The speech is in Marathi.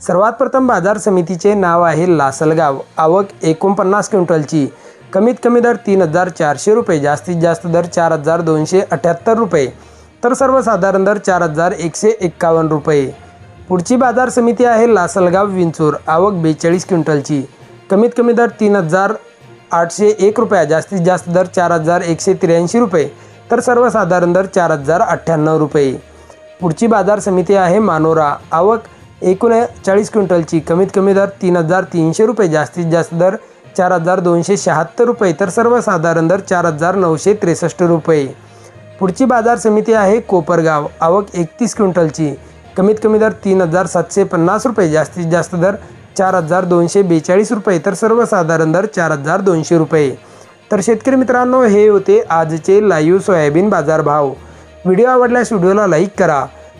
सर्वात प्रथम बाजार समितीचे नाव आहे लासलगाव. आवक एकोणपन्नास क्विंटलची. कमीत कमी दर तीन हजार चारशे रुपये जास्तीत जास्त दर चार हजार दोनशे अठ्याहत्तर रुपये तर सर्वसाधारण दर चार हजार एकशे एक्कावन्न रुपये. पुढची बाजार समिती आहे लासलगाव विंचूर. आवक बेचाळीस क्विंटलची. कमीत कमी दर तीन हजार आठशे एक रुपया जास्तीत जास्त दर चार हजार एकशे त्र्याऐंशी रुपये तर सर्वसाधारण दर चार हजार अठ्ठ्याण्णव रुपये. पुढची बाजार समिती आहे मानोरा. आवक एकोणचाळीस क्विंटलची कमीत कमी दर तीन हजार तीनशे रुपये जास्तीत जास्त दर चार हजार दोनशे शहात्तर रुपये तर सर्वसाधारण दर चार हजार नऊशे त्रेसष्ट रुपये. पुढची बाजार समिती आहे कोपरगाव. आवक एकतीस क्विंटलची कमीत कमी दर तीन हजार सातशे पन्नास रुपये जास्तीत जास्त दर चार हजार दोनशे बेचाळीस रुपये तर सर्वसाधारण दर चार हजार दोनशे रुपये. तर शेतकरी मित्रांनो हे होते आजचे लाईव्ह सोयाबीन बाजारभाव. व्हिडिओ आवडल्यास व्हिडिओला लाईक करा.